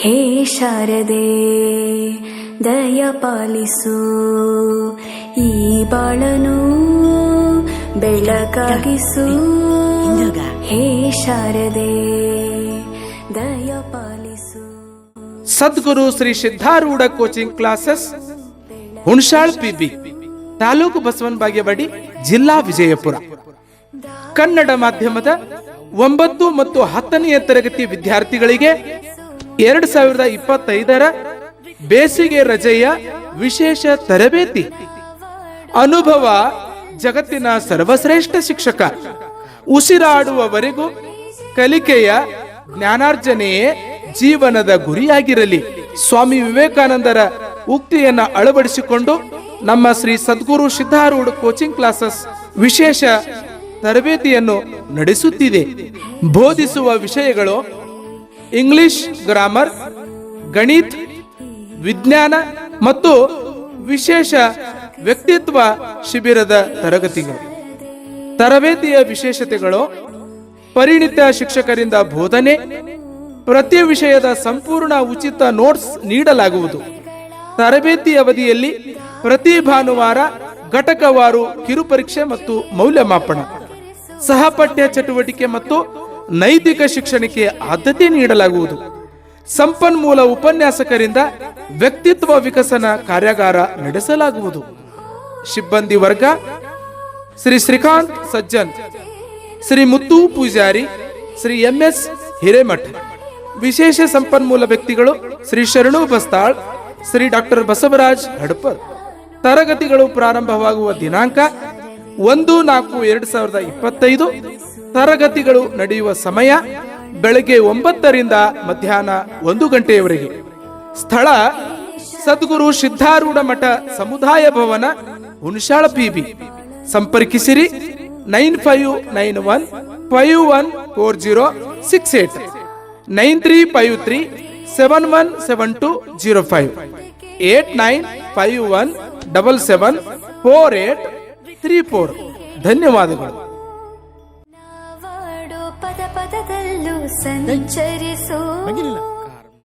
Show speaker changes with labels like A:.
A: ಹೇ ಶಾರದೆ, ದಯ ಪಾಲಿಸು. ಈ ಬಾಳನು ಬೆಳಕಾಗಿಸು. ಹೇ ಶಾರದೆ, ದಯ ಪಾಲಿಸು.
B: Sadguru Shri Siddharudha coaching classes Hunasal PB, taluk Basavana Bagewadi ಜಿಲ್ಲಾ ವಿಜಯಪುರ. ಕನ್ನಡ ಮಾಧ್ಯಮದ ಒಂಬತ್ತು ಮತ್ತು ಹತ್ತನೆಯ ತರಗತಿ ವಿದ್ಯಾರ್ಥಿಗಳಿಗೆ ಎರಡು ಸಾವಿರದ ಇಪ್ಪತ್ತೈದರ ಬೇಸಿಗೆ ರಜೆಯ ವಿಶೇಷ ತರಬೇತಿ. ಅನುಭವ ಜಗತ್ತಿನ ಸರ್ವಶ್ರೇಷ್ಠ ಶಿಕ್ಷಕ. ಉಸಿರಾಡುವವರೆಗೂ ಕಲಿಕೆಯ ಜ್ಞಾನಾರ್ಜನೆಯೇ ಜೀವನದ ಗುರಿಯಾಗಿರಲಿ. ಸ್ವಾಮಿ ವಿವೇಕಾನಂದರ ಉಕ್ತಿಯನ್ನ ಅಳವಡಿಸಿಕೊಂಡು ನಮ್ಮ ಶ್ರೀ ಸದ್ಗುರು ಸಿದ್ಧಾರೂಢ ಕೋಚಿಂಗ್ ಕ್ಲಾಸಸ್ ವಿಶೇಷ ತರಬೇತಿಯನ್ನು ನಡೆಸುತ್ತಿದೆ. ಬೋಧಿಸುವ ವಿಷಯಗಳು ಇಂಗ್ಲಿಷ್ ಗ್ರಾಮರ್ ಗಣಿತ ವಿಜ್ಞಾನ ಮತ್ತು ವಿಶೇಷ ವ್ಯಕ್ತಿತ್ವ ಶಿಬಿರದ ತರಗತಿಗಳು. ತರಬೇತಿಯ ವಿಶೇಷತೆಗಳು, ಪರಿಣಿತ ಶಿಕ್ಷಕರಿಂದ ಬೋಧನೆ, ಪ್ರತಿ ವಿಷಯದ ಸಂಪೂರ್ಣ ಉಚಿತ ನೋಟ್ಸ್ ನೀಡಲಾಗುವುದು. ತರಬೇತಿ ಅವಧಿಯಲ್ಲಿ ಪ್ರತಿ ಭಾನುವಾರ ಘಟಕವಾರು ಕಿರುಪರೀಕ್ಷೆ ಮತ್ತು ಮೌಲ್ಯಮಾಪನ. ಸಹಪಠ್ಯ ಚಟುವಟಿಕೆ ಮತ್ತು ನೈತಿಕ ಶಿಕ್ಷಣಕ್ಕೆ ಆದ್ಯತೆ ನೀಡಲಾಗುವುದು. ಸಂಪನ್ಮೂಲ ಉಪನ್ಯಾಸಕರಿಂದ ವ್ಯಕ್ತಿತ್ವ ವಿಕಸನ ಕಾರ್ಯಾಗಾರ ನಡೆಸಲಾಗುವುದು. ಸಿಬ್ಬಂದಿ ವರ್ಗ, ಶ್ರೀ ಶ್ರೀಕಾಂತ್ ಸಜ್ಜನ್, ಶ್ರೀ ಮುತ್ತು ಪೂಜಾರಿ, ಶ್ರೀ ಎಂ ಎಸ್ ಹಿರೇಮಠ್. ವಿಶೇಷ ಸಂಪನ್ಮೂಲ ವ್ಯಕ್ತಿಗಳು ಶ್ರೀ ಶರಣು ಬಸ್ತಾಳ್, ಶ್ರೀ ಡಾಕ್ಟರ್ ಬಸವರಾಜ್ ಹಡಪರ್. ತರಗತಿಗಳು ಪ್ರಾರಂಭವಾಗುವ ದಿನಾಂಕ ಒಂದು ನಾಲ್ಕು ಎರಡು ಸಾವಿರದ ಇಪ್ಪತ್ತೈದು. ತರಗತಿಗಳು ನಡೆಯುವ ಸಮಯ ಬೆಳಗ್ಗೆ ಒಂಬತ್ತರಿಂದ ಮಧ್ಯಾಹ್ನ ಒಂದು ಗಂಟೆಯವರೆಗೆ. ಸ್ಥಳ ಸದ್ಗುರು ಸಿದ್ಧಾರೂಢ ಮಠ ಸಮುದಾಯ ಭವನ, Hunasal PB ಸಂಪರ್ಕಿಸಿರಿ nine five nine one five one four zero six eight. Nine three five three seven one seven two zero five. Eight nine five one double seven four eight three four. ಧನ್ಯವಾದಗಳು.
A: ಪದ ಪದದಲ್ಲೂ ಸಂಚರಿಸೋ.